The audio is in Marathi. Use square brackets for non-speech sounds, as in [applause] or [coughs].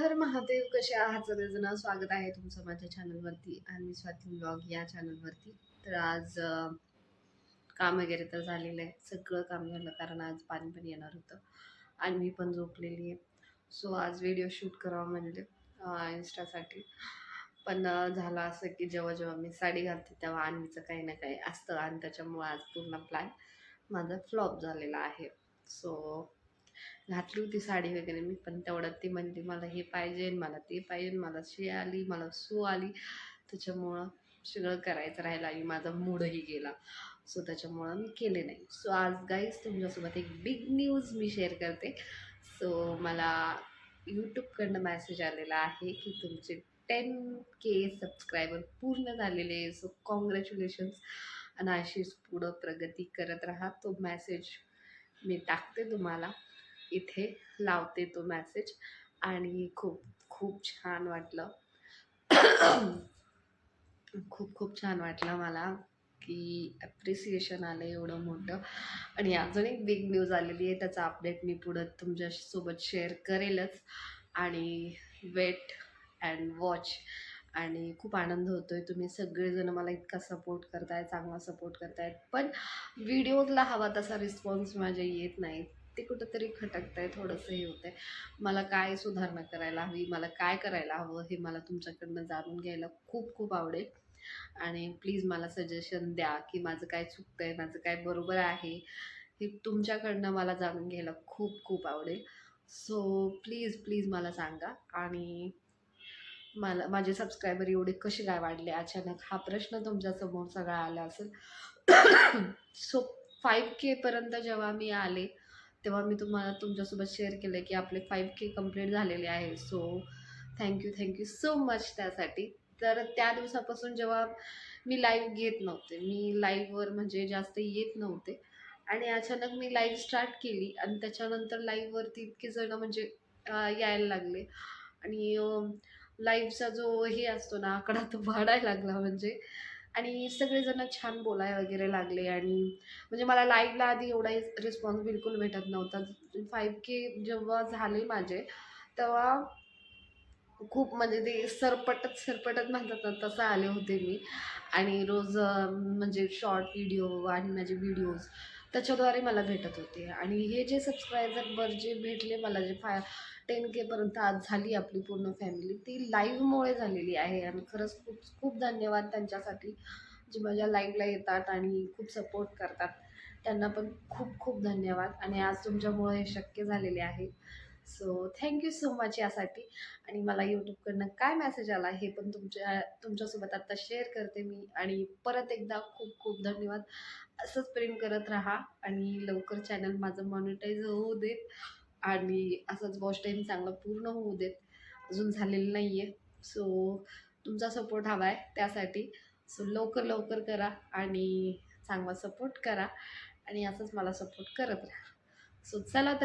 हर महादेव कसे आहात सगळेजण स्वागत आहे तुमचं माझ्या चॅनलवरती आणि स्वाती ब्लॉग या चॅनलवरती तर आज काम वगैरे तर झालेलं आहे. सगळं काम झालं कारण आज पाणी पण येणार होतं आणि मी पण झोपलेली आहे. सो आज व्हिडिओ शूट करावा म्हणजे इन्स्टासाठी पण झालं असं की जेव्हा जेव्हा मी साडी घालते तेव्हा आणवीचं काही ना काही असतं आणि त्याच्यामुळं आज पूर्ण प्लॅन माझा फ्लॉप झालेला आहे. सो घातली होती साडी वगैरे. मी पण तेवढ्यात ती म्हणली मला हे पाहिजे मला ते पाहिजे मला शे आली मला सू आली. त्याच्यामुळं सगळं करायचं राहिलं आणि माझा मूडही गेला. सो त्याच्यामुळं मी केले नाही. सो आज गाईज तुमच्यासोबत एक बिग न्यूज मी शेअर करते. सो मला यूट्यूबकडनं मेसेज आलेला आहे की तुमचे टेन के सबस्क्रायबर पूर्ण झालेले आहे. सो कॉंग्रॅच्युलेशन्स आणि अशीच पुढं प्रगती करत राहा. तो मॅसेज मी टाकते तुम्हाला. इथे लावते तो मॅसेज आणि खूप खूप छान वाटलं. खूप खूप छान वाटलं मला की ॲप्रिसिएशन आलं एवढं मोठं. आणि अजून एक बिग न्यूज आलेली आहे त्याचा अपडेट मी पुढं तुमच्यासोबत शेअर करेलच. आणि वेट अँड वॉच आणि खूप आनंद होतो आहे तुम्ही सगळेजण मला इतका सपोर्ट करताय चांगला सपोर्ट करतायत पण व्हिडिओला हवा तसा रिस्पॉन्स माझ्या येत नाही ते कुठंतरी खटकत आहे थोडंसं हे होतं आहे मला काय सुधारणा करायला हवी मला काय करायला हवं हे मला तुमच्याकडनं जाणून घ्यायला खूप खूप आवडेल. आणि प्लीज मला सजेशन द्या की माझं काय चुकतं आहे माझं काय बरोबर आहे हे तुमच्याकडनं मला जाणून घ्यायला खूप खूप आवडेल. सो प्लीज प्लीज मला सांगा. आणि मला माझे सबस्क्रायबर एवढे कसे काय वाढले? अचानक हा प्रश्न तुमच्यासमोर सगळा आला असेल. [coughs] सो फाईव्ह केपर्यंत जेव्हा मी आले तेव्हा मी तुम्हाला तुमच्यासोबत शेअर केलं की आपले फाईव्ह के कंप्लीट झालेले आहे. So thank you thank you so much त्यासाठी. तर त्या दिवसापासून जेव्हा मी लाईव्ह घेत नव्हते मी लाईव्हवर म्हणजे जास्त येत नव्हते. आणि अचानक मी लाईव्ह स्टार्ट केली आणि त्याच्यानंतर लाईव्हवरती इतके जण म्हणजे यायला लागले. आणि लाईव्हचा जो हे असतो ना आकडा तो वाढायला लागला म्हणजे आणि सगळेजण छान बोलाय वगैरे लागले आणि म्हणजे मला लाईव्हला आधी एवढा रिस्पॉन्स बिलकुल भेटत नव्हता. फाईव्ह के जेव्हा झाले माझे तेव्हा खूप म्हणजे ते सरपटत सरपटत म्हणतात ना तसं आले होते मी. आणि रोज म्हणजे शॉर्ट व्हिडिओ आणि माझे व्हिडिओज त्याच्याद्वारे मला भेटत होते. आणि हे जे सबस्क्रायबरवर जे भेटले मला जे फाय टेन केपर्यंत आज झाली आपली पूर्ण फॅमिली ती लाईव्हमुळे झालेली आहे. आणि खरंच खूप खूप धन्यवाद त्यांच्यासाठी जे माझ्या लाईव्हला येतात आणि खूप सपोर्ट करतात. त्यांना पण खूप खूप धन्यवाद. आणि आज तुमच्यामुळे हे शक्य झालेले आहे. सो थँक्यू सो मच यासाठी. आणि मला यूट्यूबकडनं काय मेसेज आला हे पण तुमच्या तुमच्यासोबत आत्ता शेअर करते मी. आणि परत एकदा खूप खूप धन्यवाद. असंच प्रेम करत राहा आणि लवकर चॅनल माझं मॉनिटाईज होऊ देत. आणि असंच वॉच टाईम चांगला पूर्ण होऊ देत. अजून झालेलं नाही आहे सो तुमचा सपोर्ट हवा आहे त्यासाठी. सो लवकर लवकर करा आणि चांगला सपोर्ट करा. आणि असंच मला सपोर्ट करत राहा. सो चला तर